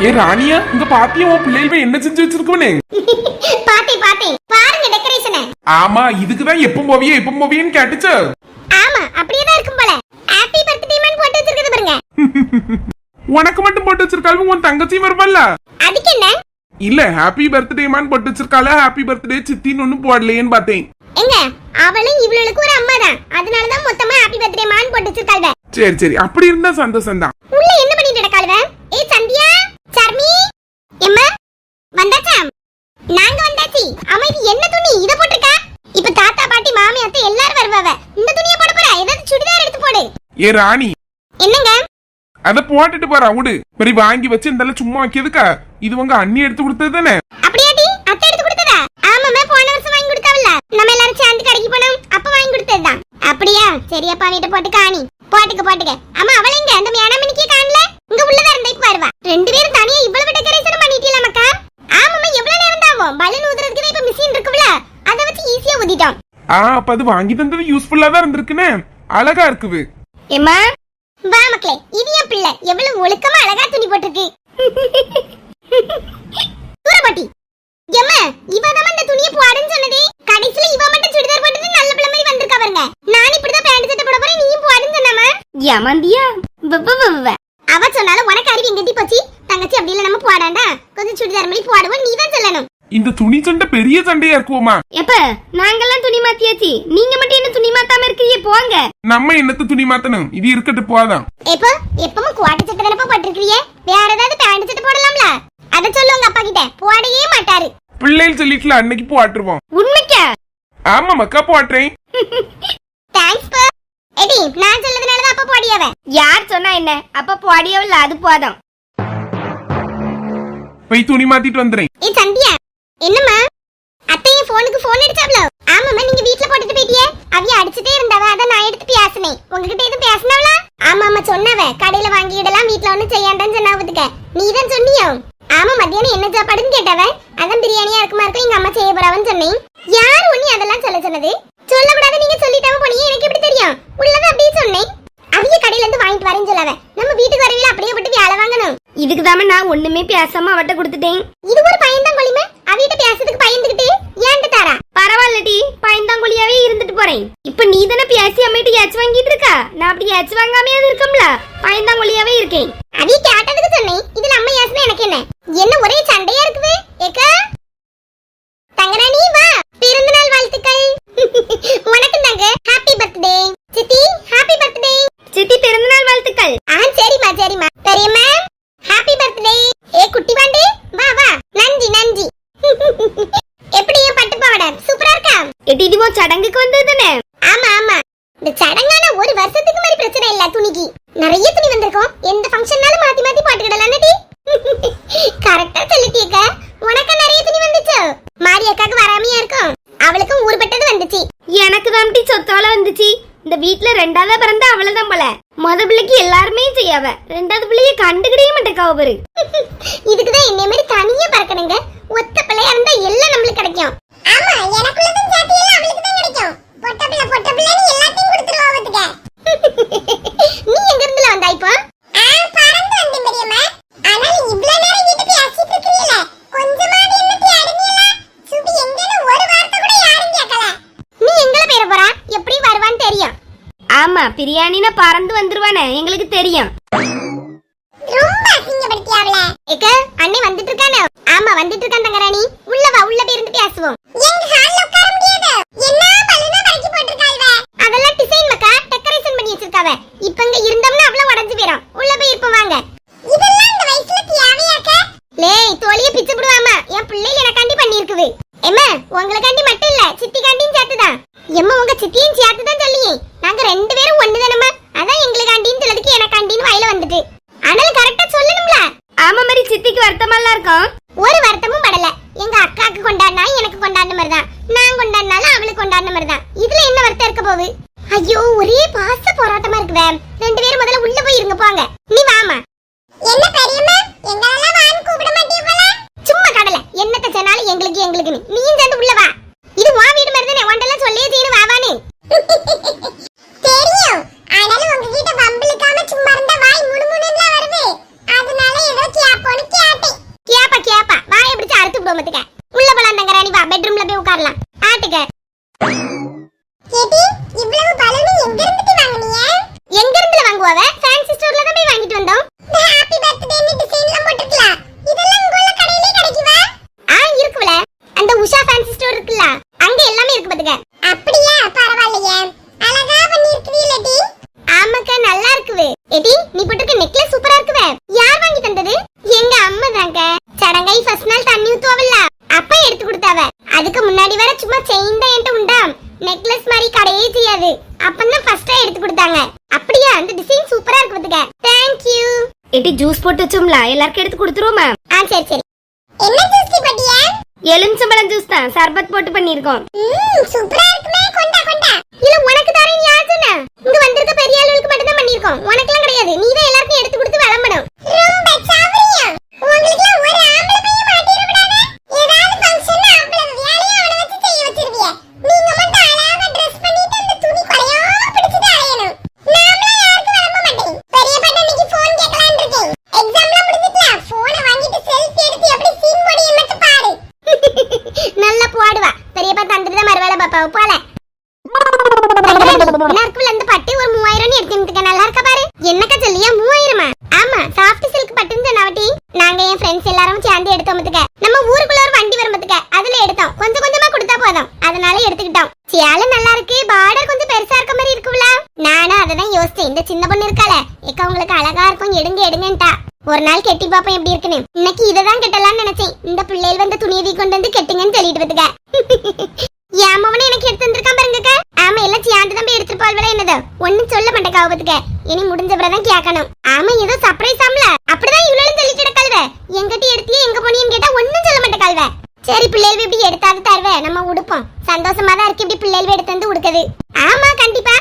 ஏ ராணியா இங்க பாத்தியா உன் பிள்ளைகள் என்ன செஞ்சு வச்சிருக்கவனே? பாத்தேன் பாத்தேன் பாருங்க டெக்கரேஷனை ஆமா இதுக்குதான் எப்ப போவியே எப்ப போவியேன்னு கேட்டுச்சு. ஆமா அப்படியே தான் இருக்கும் போல. ஹாப்பி பர்த்டே மேன் போட்டு வச்சிருக்குது பாருங்க. உனக்கு மட்டும் போட்டு வச்சிருக்காலும் உன் தங்கச்சியும் வருவல்ல அதுக்கு என்ன? இல்ல ஹாப்பி பர்த்டே மேன் போட்டு வச்சிருக்கால ஹாப்பி பர்த்டே சித்தின்னு ஒண்ணும் போடலையேன்னு பார்த்தேன். எங்க? அவளும் இவளுக்கு ஒரு அம்மா தான் அதனால தான் மொத்தமா ஹாப்பி பர்த்டே மேன் போட்டு வச்சிருக்காள்வ. சரி சரி அப்படி இருந்தா சந்தோஷம் தான் உள்ள என்ன பண்ணிட்டு இருக்காளுவ ஏய் சந்தியா சர்மி எம்மா வந்தாச்சா நாங்க வந்தாச்சு. அம்மா இது என்ன துணி? இத போட்டிருக்கா? இப்ப தாத்தா பாட்டி மாமி அத்தை எல்லாரும் வருவாவ. இந்த துணியை போட போறா? ஏதாவது சுடிதார் எடுத்து போடு. ஏ ராணி. என்னங்க? அத போட்டுட்டு போறா விடு சரி வாங்கி வச்சு இந்த சும்மா வைக்கிறதுக்கா? இது உங்க அண்ணி எடுத்து கொடுத்தது தானே? அப்படியாடி அத்தை எடுத்து கொடுத்ததா? ஆமாம்மா போன வருஷம் வாங்கி கொடுத்தாவல்ல. நம்ம எல்லாரும் சேர்ந்து கடைக்கு போனோம். அப்ப வாங்கி கொடுத்ததுதான். அப்படியா? சரி அப்பா வீட்டை போட்டு காணி போட்டுக்க போட்டுக்க அம்மா அவள இங்க அந்த மேனாமணிக்கே காணல இங்க உள்ளதா இருந்தா இப்ப வருவா ரெண்டு பேரும் தனியா இவ்வளவு டெக்கரேஷன் பண்ணிட்டீங்களா மக்கா ஆமாம்மா எவ்வளவு நேரம் தாகும் பலூன் ஊதுறதுக்கு தான் இப்ப மிஷின் இருக்குல்ல அதை வச்சு ஈஸியா ஊதிட்டோம் ஆ அப்ப அது வாங்கி தந்தது யூஸ்ஃபுல்லா தான் இருந்திருக்குன்னு. அழகா இருக்குது. ஏம்மா? வா மக்களே இது என் பிள்ளை. எவ்வளவு ஒழுக்கமா அழகா துணி போட்டிருக்கு. தூரப்பாட்டி எம்மா இவ தான் இந்த துணியை போடுன்னு சொன்னதே. கடைசில இவ மட்டும் சுடிதார் போட்டுட்டு நல்ல பிள்ளை மாதிரி வந்திருக்கா பாருங்க. நான் இப்படிதான் பேண்ட் சட்டை போட போறேன் நீயும் போடுன்னு சொன்னாமா ஏமாந்தியா? அவ சொன்னாலும் உனக்கு அறிவு எங்கிட்டி போச்சு. தங்கச்சி அப்படி இல்ல நம்ம போடாண்டா? கொஞ்சம் சுடிதார் மாதிரி போடுவோம் நீ தான் சொல்லணும். இந்த துணி சண்டை பெரிய சண்டையா இருக்குவோமா? எப்ப? நாங்கெல்லாம் துணி மாத்தியாச்சு. நீங்க மட்டும் என்ன துணி மாத்தாம இருக்கீங்க போங்க. நம்ம என்னத்த துணி மாத்தணும்? இது இருக்கட்டு போதான் எப்போ? எப்பவும் குவாட்டை சட்டை தானப்பா போட்டிருக்கிறியே வேற ஏதாவது பேண்ட் சட்டை போடலாம்ல? அத சொல்லு உங்க அப்பா கிட்ட. போடவே மாட்டாரு. பிள்ளைகள் சொல்லிட்டுல அன்னைக்கு போட்டுருவோம். உண்மைக்கா? ஆமா மக்கா போட்டுறேன். தேங்க்ஸ் பா. எடி நான் சொல்லதுனால தான் அப்பா போடியாவ. யார் சொன்னா என்ன? அப்ப போடியவில்ல அது போதும். போய் துணி மாத்திட்டு வந்துறேன் ஏ சந்தியா என்னம்மா அத்தை என் போனுக்கு போன் அடிச்சாப்ல ஆமாம்மா நீங்க வீட்ல போட்டுட்டு போயிட்டியே அவிய அடிச்சுட்டே இருந்தாவ அத நான் எடுத்து பேசினேன் உங்ககிட்ட எதுவும் பேசினவளா ஆமா ஆமா சொன்னவ கடையில வாங்கிடலாம் வீட்ல ஒண்ணும் செய்யாண்டான்னு சொன்னாவதுக்க நீ தான் சொன்னியோ ஆமா மத்தியானம் என்ன சாப்பாடுன்னு கேட்டவ அதான் பிரியாணியா இருக்குமா இருக்கும் எங்க அம்மா செய்ய போறாவன்னு சொன்னேன் யார் உன்னி அதெல்லாம் சொல்ல சொன்னது சொல்லக்கூடாது நீங்க சொல்லிட்டாம போனீங்க எனக்கு எப்படி தெரியும் உள்ளத அப்படியே சொன்னேன் அவிய கடையில இருந்து வாங்கிட்டு வரேன்னு சொல்லாவ நம்ம வீட்டுக்கு வரவில்லை அப்படியே விட்டு வேலை வாங்கணும் இதுக்கு நான் ஒண்ணுமே பேசாம அவட்ட கொடுத்துட்டேன். இது ஒரு பையன் தான் கொலிமை அவிட்ட பேசுறதுக்கு பயந்துகிட்டு ஏன்ட்டு தாரா? பரவாயில்லடி பயந்தாங்குழியாவே இருந்துட்டு போறேன். இப்ப நீ தானே பேசி அம்மிட்டு ஏச்சு வாங்கிட்டு இருக்கா? நான் அப்படி ஏச்சு வாங்காமையாவது இருக்கம்ல? பயந்தாங்குழியாவே இருக்கேன். அவி கேட்டதுக்கு சொன்னேன் இதுல அம்மா யாசனை எனக்கு என்ன என்ன ஒரே சண்டையா இருக்குது ஏக்கா தங்கராணி வா பிறந்த நாள் வாழ்த்துக்கள் உனக்கு தாங்க ஹாப்பி பர்த்டே சித்தி ஹாப்பி பர்த்டே சித்தி பிறந்தநாள் வாழ்த்துக்கள் ஆ சரிம்மா சரிம்மா பெரியம்மா ஹாப்பி பர்த்டே ஏ குட்டி பாண்டி வா வா நன்றி நன்றி எப்படி என் பட்டு பாவாடை சூப்பரா இருக்கா எட்டி இதுவோ சடங்குக்கு வந்தது தானே ஆமா ஆமா இந்த சடங்கான ஒரு வருஷத்துக்கு மாதிரி பிரச்சனை இல்ல துணிக்கு. நிறைய துணி வந்திருக்கும். எந்த ஃபங்க்ஷன்னாலும் மாத்தி மாத்தி போட்டுக்கிடலாம் டி? கரெக்டா சொல்லிட்டீங்க உனக்கு நிறைய துணி வந்துச்சு? மாரி அக்காக்கு வராமையா இருக்கும். அவளுக்கும் ஊர்பட்டது வந்துச்சு. எனக்கு தான்டி சொத்தால வந்துச்சு. இந்த வீட்ல ரெண்டாவது பிறந்த அவ்வளவுதான் போல. முத பிள்ளைக்கு எல்லாருமே செய்யாவ. ரெண்டாவது பிள்ளைய கண்டுக்கிடவே மாட்டேக்காவ பாரு இதுக்கு தான் என்னை மாதிரி தனியா பறக்கணுங்க. ஒத்த பிள்ளையா இருந்தா எல்லாம் நம்மளுக்கு கிடைக்கும். ஆமா எனக்குள்ளதும் சாத்தி எல்லாம் அவளுக்கு தான் கிடைக்கும். பொட்ட பிள்ளை பொட்ட பிள்ளைன்னு எல்லாத்தையும் கொடுத்துருவா அவத்துக்க நீ எங்க இருந்துல வந்தா இப்போ பறந்து வந்தேன் பெரியம்மா ஆனால் இவ்வளவு நேரம் வீட்டு பேசிட்டு இருக்கீல கொஞ்சமாவது என்ன தேடுனீல சுபி எங்கன்னு ஒரு வார்த்தை கூட யாரும் கேட்கல நீ எங்கல பேர போறா எப்படி வருவான்னு தெரியும் ஆமா பிரியாணினா பறந்து வந்துருவானே எங்களுக்கு தெரியும். ரொம்ப அசிங்கப்படுத்தியாவல ஏக்க அண்ணே வந்துட்டு இருக்கானே. ஆமா வந்துட்டு இருக்கான் தங்கராணி உள்ள வா உள்ள போய் இருந்து பேசுவோம் எங்க ஹால்ல உட்கார முடியாது என்ன பல்லுனா பறக்கி போட்டுருக்காள்வ அதெல்லாம் டிசைன் மக்கா டெக்கரேஷன் பண்ணி வச்சிருக்காவ இப்ப இங்க இருந்தோம்னா அவ்வளவு உடைஞ்சு போயிடும் உள்ள போய் இருப்போம் வாங்க இதெல்லாம் இந்த வயசுல தேவையாக்க லேய் தோலிய பிச்சு விடுவாமா என் பிள்ளைகள் எனக்காண்டி பண்ணி இருக்குது எம்மா உங்களுக்காண்டி மட்டும் இல்ல சித்தி காண்டியும் சேர்த்துதான் எம்மா உங்க சித்தியும் சேர்த்துதான் சொல்லியே நாங்க ரெண்டு பேரும் ஒண்ணு தானம்மா அதான் எங்களுக்காண்டின்னு சொல்லதுக்கு எனக்காண்டின்னு வாயில வந்துட்டு ஆனால் கரெக்டா சொல்லணும்ல ஆமா மாதிரி சித்திக்கு வருத்தமெல்லாம் இருக்கும் ஒரு வருத்தமும் படல எங்க அக்காக்கு கொண்டாடினா எனக்கு கொண்டாடின மாதிரி தான் நான் கொண்டாடினாலும் அவளுக்கு கொண்டாடின மாதிரி தான் இதுல என்ன வருத்தம் இருக்க போகுது ஐயோ ஒரே பாச போராட்டமா இருக்குவே ரெண்டு பேரும் முதல்ல உள்ள போய் இருங்க போங்க நீ வாமா என்ன பெரியம்மா எங்களெல்லாம் வான்னு கூப்பிட மாட்டீங்க போல சும்மா கடல எங்களுக்கு எங்களுக்கு எங்களுக்குன்னு. நீயும் சேர்ந்து உள்ள வா இது உன் வீடு மாதிரி தானே உன்டெல்லாம் சொல்லியே தீனு வாவான்னு தெரியும் ஆனாலும் உங்ககிட்ட வம்பிழுக்காம சும்மா இருந்தா வாய் முணுமுணுலாம் வருது அதனால ஏதோ கேப்போன்னு கேட்டேன் உள்ள போலாம் தங்கராணி வா பெட்ரூம்ல போய் உட்காரலாம் ஆட்டுக்க கேட்டி இவ்வளவு பலூன் எங்க இருந்து வாங்குனீங்க எங்க இருந்து வாங்குவாவ ஃபேன்சி ஸ்டோர்ல தான் போய் வாங்கிட்டு வந்தோம் ஹாப்பி பர்த்டேன்னு டிசைன்லாம் போட்டுக்கலாம் இதெல்லாம் உங்க உள்ள கடையிலே கிடைக்குமா ஆ இருக்குல அந்த உஷா ஃபேன்சி ஸ்டோர் இருக்குல்ல அங்க எல்லாமே இருக்கு பாத்துக்க அப்படியா பரவாயில்லையே அழகா பண்ணி இருக்குதீலடி ஆமாக்கா நல்லா இருக்குவே எடி நீ போட்டிருக்க நெக்லஸ் சூப்பரா இருக்குவே யார் வாங்கி தந்தது எங்க அம்மா தாங்க சடங்கை ஃபர்ஸ்ட் நாள் தண்ணி ஊத்துவாவில்ல அப்பா எடுத்து கொடுத்தாவ அதுக்கு முன்னாடி வர சும்மா செயின் தான் என்கிட்ட உண்டா நெக்லஸ் மாதிரி கடையே செய்யாது. அப்பதான் ஃபர்ஸ்டா எடுத்து கொடுத்தாங்க. அப்படியா? அந்த டிசைன் சூப்பரா இருக்கு பாத்துக்க. தேங்க் யூ எட்டி ஜூஸ் போட்டு வச்சோம்ல எல்லாருக்கும் எடுத்து கொடுத்துருவோமா ஆ சரி சரி. என்ன ஜூஸ் பட்டியா? எலுமிச்சம்பழம் ஜூஸ் தான். சர்பத் போட்டு பண்ணியிருக்கோம். ம் சூப்பரா இருக்குமே கொண்டா கொண்டா. இல்ல உனக்கு தரேன் யார் சொன்னா? இங்க வந்திருக்க பெரிய ஆளுகளுக்கு மட்டும் தான் பண்ணிருக்கோம் உனக்குலாம் கிடையாது. நீ தான் எல்லாருக்கும் எடுத்து கொடுத்து விளம்பணும். ரொம்ப சாவரியா உங்களுக்கு ஒரு ஆம்பளை பையன் மாட்டிரக்கூடாது ஏதாவது ஃபங்க்ஷன் அவ்வளவு வேலையை அவனை வச்சு செய்ய வச்சிருவிய நீங்க மட்டும் அழகா ட்ரெஸ் பண்ணிட்டு அந்த துணி கொலையாம பிடிச்சிட்டு அலையணும் நாமலாம் யாருக்கும் விளம்ப மாட்டேன் பெரிய பட்ட இன்னைக்கு ஃபோன் கேட்கலாம்னு இருக்கேன் எக்ஸாம்லாம் முடிஞ்சிட்டா போனை வாங்கிட்டு செல்ஃபி எடுத்து எப்படி சீன் போடி மட்டும் பாரு நல்லா போடுவா பெரியப்பா தந்துட்டு தான் மறுவேளை பாப்பா போல எல்லாருக்கும் இந்த பட்டு ஒரு மூவாயிரம் எடுத்துட்டு நல்லா இருக்க பாரு. என்னக்கா சொல்லியா? மூவாயிரமா? ஆமா சாஃப்ட் சில்க் பட்டுன்னு சொன்னாவட்டி நாங்க என் ஃப்ரெண்ட்ஸ் எல்லாரும் சேர்ந்து எடுத்தோம் நம்ம ஊருக்குள்ள ஒரு வண்டி வரும்பத்துக்க அதுல எடுத்தோம். கொஞ்சம் கொஞ்சமா கொடுத்தா போதும். அதனால எடுத்துக்கிட்டோம். சேலை நல்லா இருக்கு. பார்டர் கொஞ்சம் பெருசா இருக்க மாதிரி இருக்குல்ல நானும் அததான் யோசிச்சேன். இந்த சின்ன பொண்ணு இருக்கால ஏக்கா உங்களுக்கு அழகா இருக்கும். எடுங்க எடுங்கன்ட்டா. ஒரு நாள் கெட்டி பாப்போம் எப்படி இருக்குன்னு. இன்னைக்கு இததான் கெட்டலாம்னு நினைச்சேன். இந்த பிள்ளைகள் வந்து துணியை கொண்டு வந்து கெட்டுங்கன்னு சொல்லிட்டு வந்துக்க ஏமாவனே எனக்கு எடுத்து வந்திருக்கான் பாருங்கக்கா ஆமா எல்லாம் சேர்ந்து தான் போய் எடுத்துட்டு போல்வல ஒண்ணும் சொல்ல மாட்டேன் காவத்துக்க இனி முடிஞ்ச பிறகு கேட்கணும். ஆமா ஏதோ சர்ப்ரைஸ் ஆம்ல. அப்படிதான் இவ்வளவு சொல்லிட்டு கிடக்கல்வ எங்கிட்ட எடுத்தியே எங்க போனியும் கேட்டா ஒண்ணும் சொல்ல மாட்டேன் கல்வ சரி பிள்ளைகள் இப்படி எடுத்தாது தருவ. நம்ம உடுப்போம். சந்தோஷமா தான் இருக்கு இப்படி பிள்ளைகள் எடுத்து வந்து உடுக்குது. ஆமா கண்டிப்பா.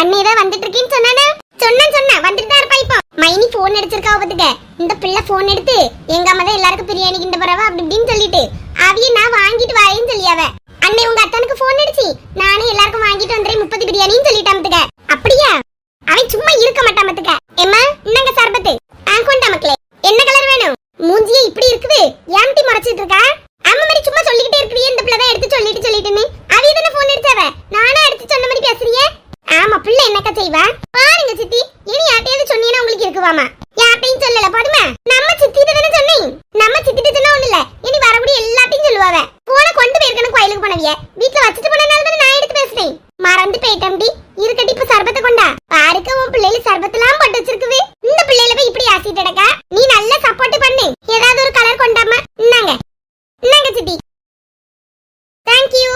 அண்ணே தான் வந்துட்டு இருக்கேன்னு சொன்னானே? சொன்னேன் சொன்னேன் வந்துட்டு தான் இருப்பா இப்போ. மைனி போன் அடிச்சிருக்கா பாத்துக்க இந்த பிள்ளை போன் எடுத்து எங்க அம்மா தான் எல்லாருக்கும் பிரியாணி கிண்ட போறவா அப்படி இப்படின்னு சொல்லிட்டு. அவையே நான் வாங்கிட்டு வரேன்னு சொல்லியாவ அண்ணே உங்க அத்தனுக்கு போன் அடிச்சு. நானே எல்லாருக்கும் வாங்கிட்டு வந்துறேன் முப்பது பிரியாணின்னு சொல்லிட்டான் அப்படியா? அவன் சும்மா இருக்க மாட்டான் மத்துக்க எம்மா என்னங்க சர்பத்து ஆ கொண்டா மக்களே என்ன கலர் வேணும் மூஞ்சியே இப்படி இருக்குது ஏம்டி முறைச்சிட்டு இருக்கா அம்மா மாதிரி சும்மா சொல்லிக்கிட்டே இருக்கிறியே இந்த பிள்ளை தான் எடுத்து சொல்லிட்டு சொல்லிட்டுன்னு அவிய தானே போன் அடிச்சாவ நானா எடுத்து சொன்ன மாதிரி பேசுறியே ஆமா பிள்ளை என்னக்கா செய்வா பாருங்க சித்தி இனி யார்ட்டையாவது சொன்னீங்கன்னா உங்களுக்கு இருக்குவாமா யார்ட்டையும் சொல்லல பாடுமா நம்ம சித்திட்டு தானே சொன்னேன் நம்ம சித்திட்டு சொன்னா ஒண்ணு இல்ல இனி வரக்கூடிய எல்லாத்தையும் சொல்லுவாவ போன கொண்டு போயிருக்கணும் கோயிலுக்கு போனவிய வீட்டுல வச்சுட்டு போனனால தானே நான் எடுத்து பேசுறேன் மறந்து போயிட்டேன்டி இருக்கட்டி இப்ப சர்பத்தை கொண்டா பாருக்க உன் பிள்ளைல சர்பத்தெல்லாம் போட்டு வச்சிருக்குது இந்த பிள்ளைல போய் இப்படி ஆசிட்டு அடக்கா நீ நல்ல சப்போர்ட் பண்ணு ஏதாவது ஒரு கலர் கொண்டாமா இன்னாங்க இன்னாங்க சித்தி தேங்க்யூ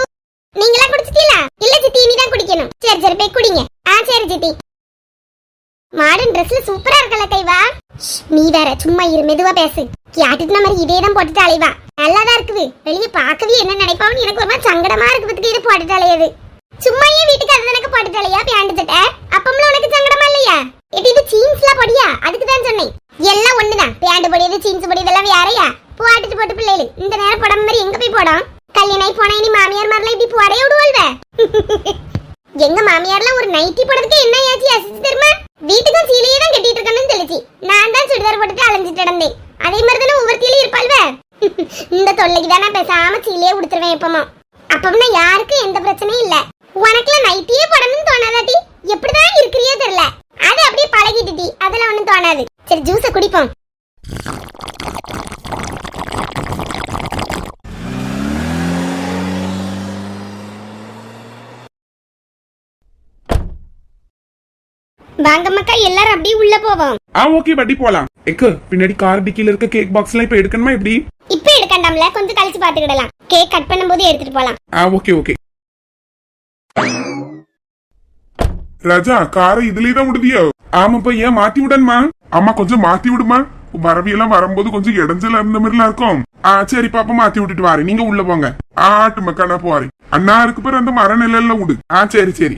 நீங்களா குடிச்சிட்டீங்களா இல்ல சித்தி இனி தான் குடிக்கணும் சரி சரி போய் குடிங்க ஆ சரி சித்தி மாடர்ன் ட்ரெஸ்ல சூப்பரா இருக்கல கைவா நீ வேற சும்மா இரு மெதுவா பேசு. கேட்டுட்டு மாதிரி இதே தான் போட்டுட்டு அலைவா? நல்லாதான் இருக்குது. வெளியே பார்க்கவே என்ன நினைப்பாவும் எனக்கு ஒரு மாதிரி சங்கடமா இருக்கு இது போட்டுட்டு அலையாது. சும்மா ஏன் வீட்டுக்கு அது எனக்கு போட்டுட்டு அலையா பேண்ட் சட்டை? உனக்கு சங்கடமா இல்லையா இது இது ஜீன்ஸ்லாம் பொடியா அதுக்கு தான் சொன்னேன் எல்லாம் ஒண்ணுதான் பேண்ட் பொடியது ஜீன்ஸ் பொடி இதெல்லாம் வேறையா போட்டுட்டு போட்டு பிள்ளைகள் இந்த நேரம் புடம்பு மாதிரி எங்க போய் போடும் கல்யாணம் போனா இனி மாமியார் மாதிரிலாம் இப்படி போடைய விடுவாள்வ எங்க மாமியார்லாம் ஒரு நைட்டி போடுறதுக்கு என்ன ஆச்சு அசிச்சு தெரியுமா வீட்டுக்கும் சீலையே தான் கட்டிட்டு இருக்கணும்னு சொல்லிச்சு நான் தான் சுடிதார் போட்டுட்டு அலைஞ்சிட்டு கிடந்தேன் அதே மாதிரி தானே ஒவ்வொருத்திலையும் இருப்பாள்வ இந்த தொல்லைக்கு தான் நான் பேசாம எப்பமா அப்பம்னா யாருக்கும் எந்த பிரச்சனையும் இல்ல. உனக்குலாம் நைட்டியே போடணும்னு தோணாதாட்டி எப்படிதான் இருக்கிறியோ தெரியல. அது அப்படியே பழகிட்டுடி அதெல்லாம் ஒண்ணும் தோணாது. சரி ஜூஸை குடிப்போம். வாங்க மக்கா எல்லாரும் அப்படியே உள்ள போவோம். ஆ ஓகே வட்டி போலாம். எக்கு பின்னாடி கார் டிக்கில இருக்க கேக் பாக்ஸ்லாம் இப்ப எடுக்கணுமா எப்படி? இப்ப எடுக்கண்டாம்ல. கொஞ்சம் கழிச்சு பாத்துக்கிடலாம் கேக் கட் பண்ணும்போது எடுத்துட்டு போலாம். ஆ ஓகே ஓகே ராஜா காரை இதுலயே தான் விடுதியா? ஆமாப்பா ஏன் மாத்தி விடணுமா? அம்மா கொஞ்சம் மாத்தி விடுமா? வரவியெல்லாம் வரும்போது கொஞ்சம் இடைஞ்சல இருந்த மாதிரிலாம் இருக்கும். ஆ சரி பாப்பா மாத்தி விட்டுட்டு வாரு நீங்க உள்ள போங்க. ஆட்டு மக்கா நான் போறேன். அண்ணா இருக்கு பேர் அந்த மர நிலையில விடு. ஆ சரி சரி.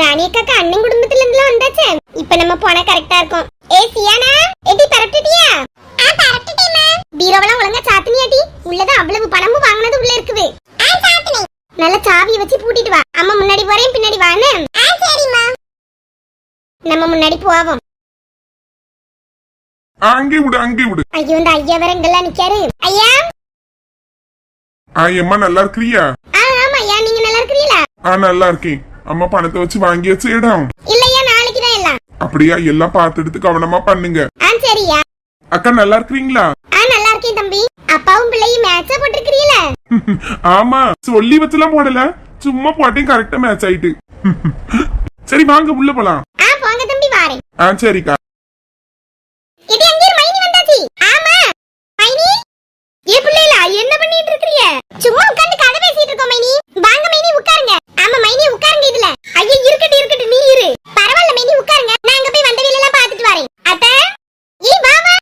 ராணி அக்காக்கு அண்ணன் குடும்பத்துல இருந்து வந்தாச்சு? இப்ப நம்ம போனா கரெக்டா இருக்கும். ஏ சியானா? எடி பரப்பிட்டியா ஆ பரப்பிட்டேமா பீரோவெல்லாம் ஒழுங்கா சாத்தினியாட்டி உள்ளதான் அவ்வளவு பணமும் வாங்குனது உள்ள இருக்குது. ஆ சாத்தினே. நல்ல சாவியை வச்சு பூட்டிட்டு வா. அம்மா முன்னாடி போறேன் பின்னாடி வான்னு. ஆ சரிம்மா நம்ம முன்னாடி போவோம். அங்கே விடு அங்கே விடு. ஐயோ இந்த ஐயா வேற இங்கெல்லாம் நிக்காரு. ஐயா? ஆ எம்மா நல்லா இருக்கிறியா? ஆ ஆமா ஐயா. நீங்க நல்லா இருக்கிறீங்களா? ஆ நல்லா இருக்கேன். அம்மா பணத்தை வச்சு வாங்கியாச்சு இடம் இல்லையா நாளைக்கு தான் எல்லாம். அப்படியா எல்லாம் பார்த்து எடுத்து கவனமா பண்ணுங்க. ஆ சரியா. அக்கா நல்லா இருக்கிறீங்களா? ஆ நல்லா இருக்கேன் தம்பி. அப்பாவும் பிள்ளையும் மேட்சா போட்டிருக்கிறீங்களா ஆமா சொல்லி வச்சுலாம் போடல. சும்மா போட்டேன் கரெக்டா மேட்ச் ஆயிட்டு. சரி வாங்க உள்ள போலாம். ஆ போங்க தம்பி வாரேன். ஆ சரிக்கா. இது எங்க மைனி வந்தாச்சு. ஆமா. மைனி? ஏ பிள்ளைல என்ன பண்ணிட்டு இருக்கீங்க சும்மா உட்கார்ந்து கதை பேசிட்டு இருக்கோம் மைனி. வாங்க மைனி உட்காருங்க. ஆமா மைனி உட்காருங்க இதுல. ஐயா இருக்கட்டும் இருக்கட்டும் நீ இரு. பரவாயில்ல மைனி உட்காருங்க நான் அங்க போய் வந்த வீலெல்லாம் பார்த்துட்டு வரேன் அத்த ஏ வா வா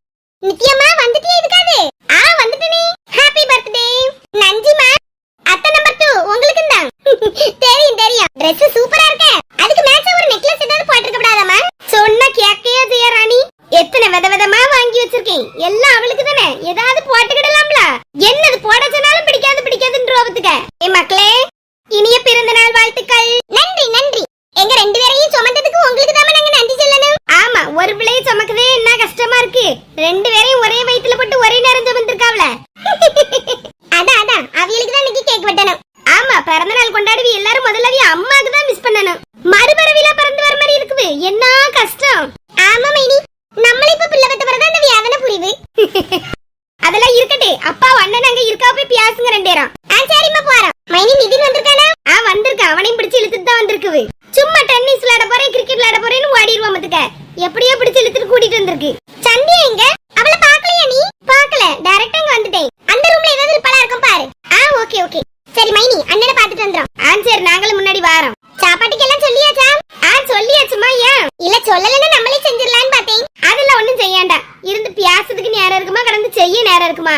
நித்யம்மா வந்துட்டியா இதுக்காது ஆ வந்துட்டனே ஹாப்பி பர்த்டே நன்றிமா அத்தை நம்பர் 2 உங்களுக்கு தான் தெரியும் தெரியும் Dress சூப்பரா இருக்கே அதுக்கு மேட்சா ஒரு நெக்லஸ் ஏதாவது போட்டுருக்க கூடாதாமா சொன்னா கேக்கையா செய்ய ராணி எத்தனை வித விதமா வாங்கி வச்சிருக்கேன் எல்லாம் அவளுக்கு தானே ஏதாவது போட்டுக்கிடலாம்ல என்னது போட சொன்னாலும் பிடிக்காது பிடிக்காதுன்றவத்துக்க ஏ மக்களே இனிய பிறந்த நாள் வாழ்த்துக்கள் நன்றி நன்றி எங்க ரெண்டு பேரையும் சுமந்ததுக்கு உங்களுக்கு தான் நாங்க நன்றி சொல்லணும் ஆமா ஒரு பிள்ளையை சுமக்கவே என்ன கஷ்டமா இருக்கு ரெண்டு பேரையும் ஒரே வயித்துல போட்டு ஒரே நேரம் சுமந்திருக்காவல அதான் அதான் அவியலுக்கு தான் இன்னைக்கு கேக் வெட்டணும் ஆமா பிறந்த நாள் கொண்டாடுவி எல்லாரும் முதல்லவே அம்மாக்கு தான் மிஸ் பண்ணணும் மறுபிறவில பிறந்து வர மாதிரி இருக்குது என்ன கஷ்டம் ஆமா மைனி நம்மள இப்ப பிள்ளை பெத்த பிறகு அந்த வேதனை புரியுது அதெல்லாம் இருக்கட்டு அப்பா அண்ணன் அங்க இருக்கா போய் பேசுங்க ரெண்டு பேரும். ஆ சரிம்மா போறோம். மைனி நிதின் வந்திருக்கானா? ஆ வந்திருக்கான் அவனையும் பிடிச்சு இழுத்துட்டு தான் வந்திருக்குது சும்மா டென்னிஸ் விளையாட போறேன் கிரிக்கெட் விளையாட போறேன்னு ஓடிடுவான் மத்துக்க எப்படியோ பிடிச்சு இழுத்துட்டு கூட்டிட்டு வந்திருக்கு. சந்தியா எங்க? அவளை பாக்கலையா நீ? பாக்கல டைரக்டா இங்க வந்துட்டேன். அந்த ரூம்ல ஏதாவது இருப்பாளா இருக்கும் பாரு. ஆ ஓகே ஓகே சரி மைனி அண்ணனை பாத்துட்டு வந்துரும். ஆ சரி நாங்களும் முன்னாடி வாரோம். சாப்பாட்டுக்கு எல்லாம் சொல்லியாச்சா? ஆ சொல்லியாச்சுமா ஏன்? இல்ல சொல்லலன்னா நம்மளே செஞ்சிடலாம்னு பார்த்தேன். அதெல்லாம் ஒண்ணும் செய்யாண்டா. இருந்து பியாசத்துக்கு நேரம் இருக்குமா? கடந்து செய்ய நேரம் இருக்குமா?